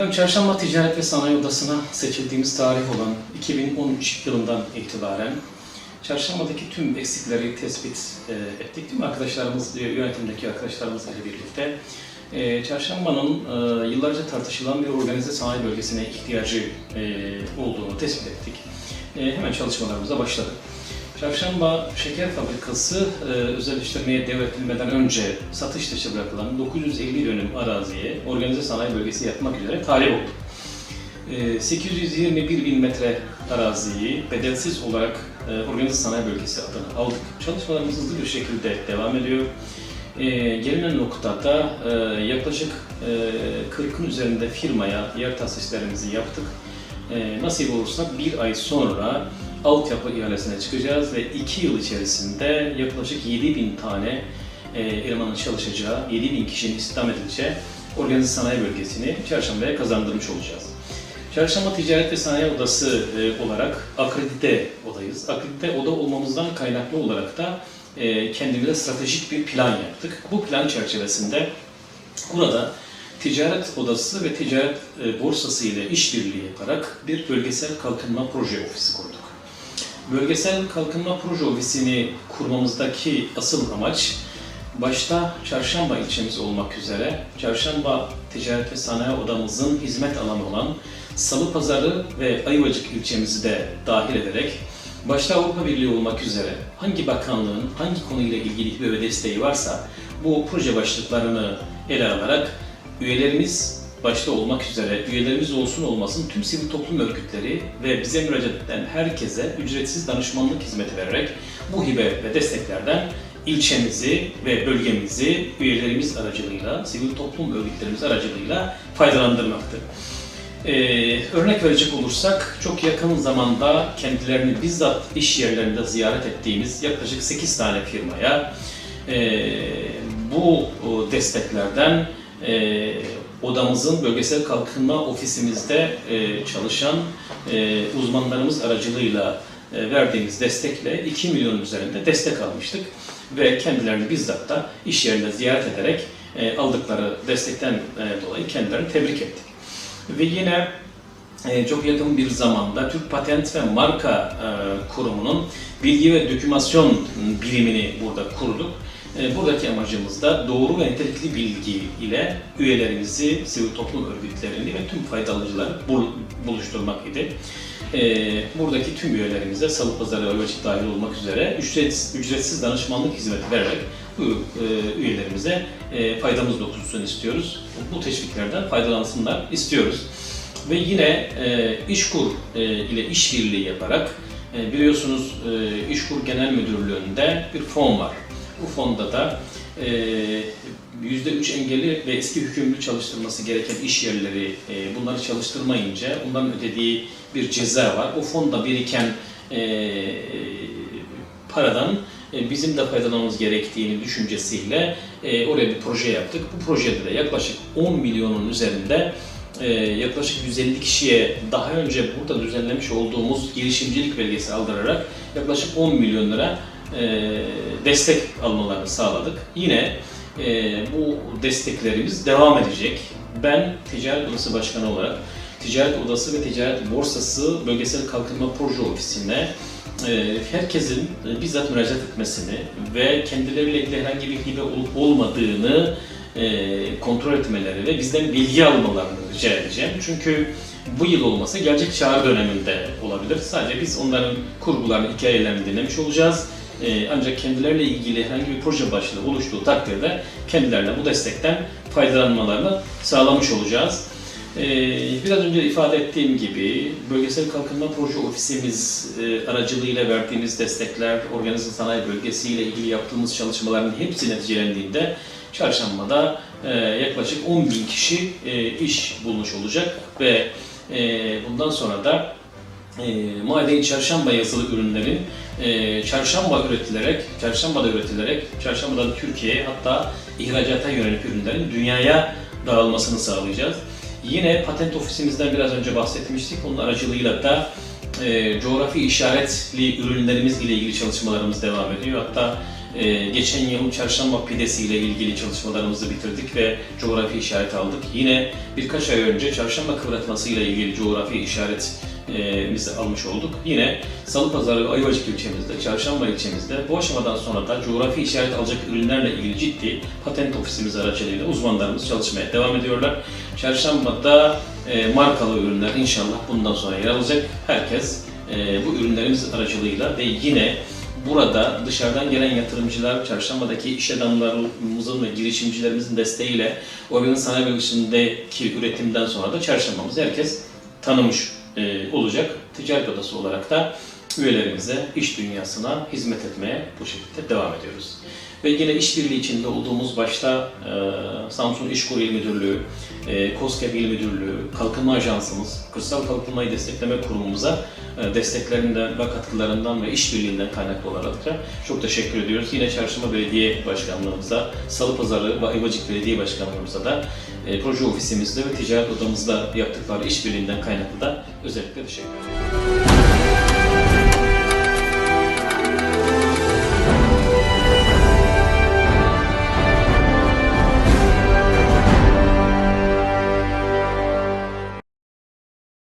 Efendim Çarşamba Ticaret ve Sanayi Odası'na seçildiğimiz tarih olan 2013 yılından itibaren Çarşamba'daki tüm eksikleri tespit e, ettik. Tüm arkadaşlarımız, e, yönetimdeki arkadaşlarımızla birlikte e, Çarşamba'nın yıllarca tartışılan bir organize sanayi bölgesine ihtiyacı olduğunu tespit ettik. Hemen çalışmalarımıza başladık. Çarşamba Şeker Fabrikası e, özelleştirmeye devredilmeden önce satış dışı bırakılan 950 dönüm araziye organize sanayi bölgesi yapmak üzere talep oldu. E, 821 bin metre araziyi bedelsiz olarak e, organize sanayi bölgesi adını aldık. Çalışmalarımız hızlı bir şekilde devam ediyor. E, gelinen noktada e, yaklaşık e, 40'ın üzerinde firmaya yer tahsislerimizi yaptık. E, nasip olursa bir ay sonra altyapı ihalesine çıkacağız ve 2 yıl içerisinde yaklaşık 7 bin tane e, elemanın çalışacağı, 7 bin kişinin istihdam edileceği organize sanayi bölgesini Çarşamba'ya kazandırmış olacağız. Çarşamba Ticaret ve Sanayi Odası e, olarak akredite odayız. Akredite oda olmamızdan kaynaklı olarak da e, kendimize stratejik bir plan yaptık. Bu plan çerçevesinde burada Ticaret Odası ve Ticaret e, Borsası ile işbirliği yaparak bir bölgesel kalkınma proje ofisi kurduk. Bölgesel Kalkınma Proje Ofisi'ni kurmamızdaki asıl amaç başta Çarşamba ilçemiz olmak üzere Çarşamba Ticaret ve Sanayi Odamızın hizmet alanı olan Salı Pazarı ve Ayvacık ilçemizi de dahil ederek başta Avrupa Birliği olmak üzere hangi bakanlığın hangi konuyla ilgili hibe ve desteği varsa bu proje başlıklarını ele alarak üyelerimiz başta olmak üzere üyelerimiz olsun olmasın tüm sivil toplum örgütleri ve bize müracaat eden herkese ücretsiz danışmanlık hizmeti vererek bu hibe ve desteklerden ilçemizi ve bölgemizi üyelerimiz aracılığıyla, sivil toplum örgütlerimiz aracılığıyla faydalandırmaktır. Ee, örnek verecek olursak çok yakın zamanda kendilerini bizzat iş yerlerinde ziyaret ettiğimiz yaklaşık 8 tane firmaya e, bu desteklerden e, odamızın bölgesel kalkınma ofisimizde e, çalışan e, uzmanlarımız aracılığıyla e, verdiğimiz destekle 2 milyon üzerinde destek almıştık ve kendilerini bizzat da iş yerinde ziyaret ederek e, aldıkları destekten e, dolayı kendilerini tebrik ettik. Ve yine e, çok yakın bir zamanda Türk Patent ve Marka e, Kurumu'nun bilgi ve dokümasyon birimini burada kurduk. E, Buradaki amacımız da doğru ve nitelikli bilgi ile üyelerimizi, sivil toplum örgütlerini ve tüm faydalıcıları bul- buluşturmak idi. E, Buradaki tüm üyelerimize Salı Pazarı ve Ölçük dahil olmak üzere ücretsiz, danışmanlık hizmeti vererek bu e, üyelerimize faydamız dokunsun istiyoruz. Bu teşviklerden faydalansınlar istiyoruz. Ve yine İşkur ile işbirliği yaparak biliyorsunuz İşkur Genel Müdürlüğü'nde bir fon var. Bu fonda da e, %3 engelli ve eski hükümlü çalıştırması gereken iş yerleri e, bunları çalıştırmayınca onların ödediği bir ceza var. O fonda biriken e, paradan e, bizim de faydalanmamız gerektiğini düşüncesiyle e, oraya bir proje yaptık. Bu projede de yaklaşık 10 milyonun üzerinde e, yaklaşık 150 kişiye daha önce burada düzenlemiş olduğumuz girişimcilik belgesi aldırarak yaklaşık 10 milyon lira e, destek almalarını sağladık. Yine e, bu desteklerimiz devam edecek. Ben Ticaret Odası Başkanı olarak Ticaret Odası ve Ticaret Borsası Bölgesel Kalkınma Proje Ofisi'ne e, herkesin bizzat müracaat etmesini ve kendileriyle ilgili herhangi bir hibe olup olmadığını kontrol etmeleri ve bizden bilgi almalarını rica edeceğim. Çünkü bu yıl olmasa gelecek çağrı döneminde olabilir. Sadece biz onların kurgularını, hikayelerini dinlemiş olacağız. E, ancak kendileriyle ilgili herhangi bir proje başlığı oluştuğu takdirde kendilerine bu destekten faydalanmalarını sağlamış olacağız. Ee, Biraz önce ifade ettiğim gibi Bölgesel Kalkınma Proje Ofisimiz e, aracılığıyla verdiğimiz destekler, organize sanayi bölgesiyle ilgili yaptığımız çalışmaların hepsi neticelendiğinde Çarşamba'da e, yaklaşık 10 bin kişi e, iş bulmuş olacak ve e, bundan sonra da e, Maden Çarşamba yazılı ürünlerin e, çarşamba üretilerek, çarşambada üretilerek, çarşambadan Türkiye'ye hatta ihracata yönelik ürünlerin dünyaya dağılmasını sağlayacağız. Yine patent ofisimizden biraz önce bahsetmiştik. Onun aracılığıyla da e, coğrafi işaretli ürünlerimiz ile ilgili çalışmalarımız devam ediyor. Hatta Ee, geçen yıl çarşamba pidesi ile ilgili çalışmalarımızı bitirdik ve coğrafi işaret aldık. Yine birkaç ay önce çarşamba kıvratması ile ilgili coğrafi işaretimizi almış olduk. Yine Salıpazarı ve Ayvacık ilçemizde, Çarşamba ilçemizde bu aşamadan sonra da coğrafi işaret alacak ürünlerle ilgili ciddi patent ofisimiz aracılığıyla uzmanlarımız çalışmaya devam ediyorlar. Çarşambada e, markalı ürünler inşallah bundan sonra yer alacak. Herkes e, bu ürünlerimiz aracılığıyla ve yine burada dışarıdan gelen yatırımcılar, çarşambadaki iş adamlarımızın ve girişimcilerimizin desteğiyle organik sanayi bölgesindeki üretimden sonra da çarşambamızı herkes tanımış e, olacak. Ticaret odası olarak da üyelerimize, iş dünyasına hizmet etmeye bu şekilde devam ediyoruz. Ve yine işbirliği içinde olduğumuz başta e, Samsun İşkur İl Müdürlüğü, e, KOSGEB İl Müdürlüğü, Kalkınma Ajansımız, Kırsal Kalkınmayı Destekleme Kurumumuza e, desteklerinden ve katkılarından ve işbirliğinden kaynaklı olarak da çok teşekkür ediyoruz. Yine Çarşamba Belediye Başkanlığımıza, Salıpazarı ve Ayvacık Belediye Başkanlığımıza da e, proje ofisimizde ve ticaret odamızda yaptıkları işbirliğinden kaynaklı da özellikle teşekkür ediyoruz.